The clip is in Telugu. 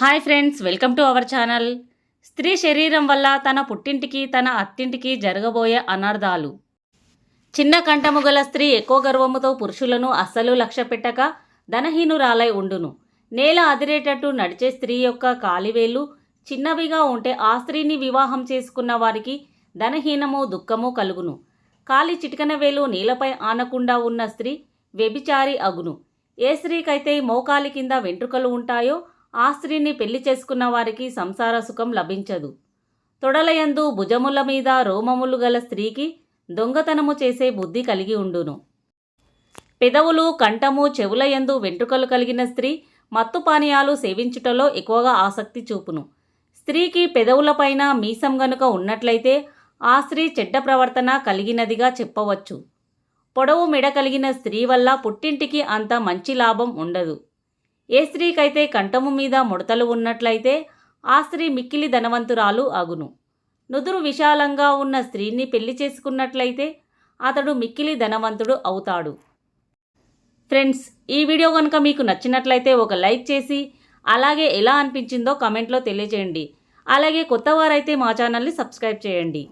Hi friends welcome to our channel. స్త్రీ శరీరం వల్ల తన పుట్టింటికి తన అత్తింటికి జరగబోయే అనర్థాలు చిన్న కంఠము గల స్త్రీ ఎక్కువ గర్వముతో పురుషులను అస్సలు లక్ష్య పెట్టక ధనహీనురాలై ఉండును. నేల అదిరేటట్టు నడిచే స్త్రీ యొక్క కాలివేలు చిన్నవిగా ఉంటే ఆ స్త్రీని వివాహం చేసుకున్న వారికి ధనహీనము దుఃఖము కలుగును. కాలి చిటికన వేలు నీలపై ఆనకుండా ఉన్న స్త్రీ వ్యభిచారి అగును. ఏ స్త్రీకైతే మోకాలి కింద వెంట్రుకలు ఉంటాయో ఆ స్త్రీని పెళ్ళి చేసుకున్న వారికి సంసార సుఖం లభించదు. తొడలయందు భుజముల మీద రోమములు గల స్త్రీకి దొంగతనము చేసే బుద్ధి కలిగి ఉండును. పెదవులు కంఠము చెవులయందు వెంట్రుకలు కలిగిన స్త్రీ మత్తు పానీయాలు సేవించుటలో ఎక్కువగా ఆసక్తి చూపును. స్త్రీకి పెదవులపైన మీసం గనుక ఉన్నట్లయితే ఆ స్త్రీ చెడ్డ ప్రవర్తన కలిగినదిగా చెప్పవచ్చు. పొడవు మెడ కలిగిన స్త్రీ వల్ల పుట్టింటికి అంత మంచి లాభం ఉండదు. ఏ స్త్రీకైతే కంఠము మీద ముడతలు ఉన్నట్లయితే ఆ స్త్రీ మిక్కిలి ధనవంతురాలు అగును. నుదురు విశాలంగా ఉన్న స్త్రీని పెళ్ళి చేసుకున్నట్లయితే అతడు మిక్కిలి ధనవంతుడు అవుతాడు. ఫ్రెండ్స్ ఈ వీడియో కనుక మీకు నచ్చినట్లయితే ఒక లైక్ చేసి అలాగే ఎలా అనిపించిందో కమెంట్లో తెలియజేయండి. అలాగే కొత్త వారైతే మా ఛానల్ని సబ్స్క్రైబ్ చేయండి.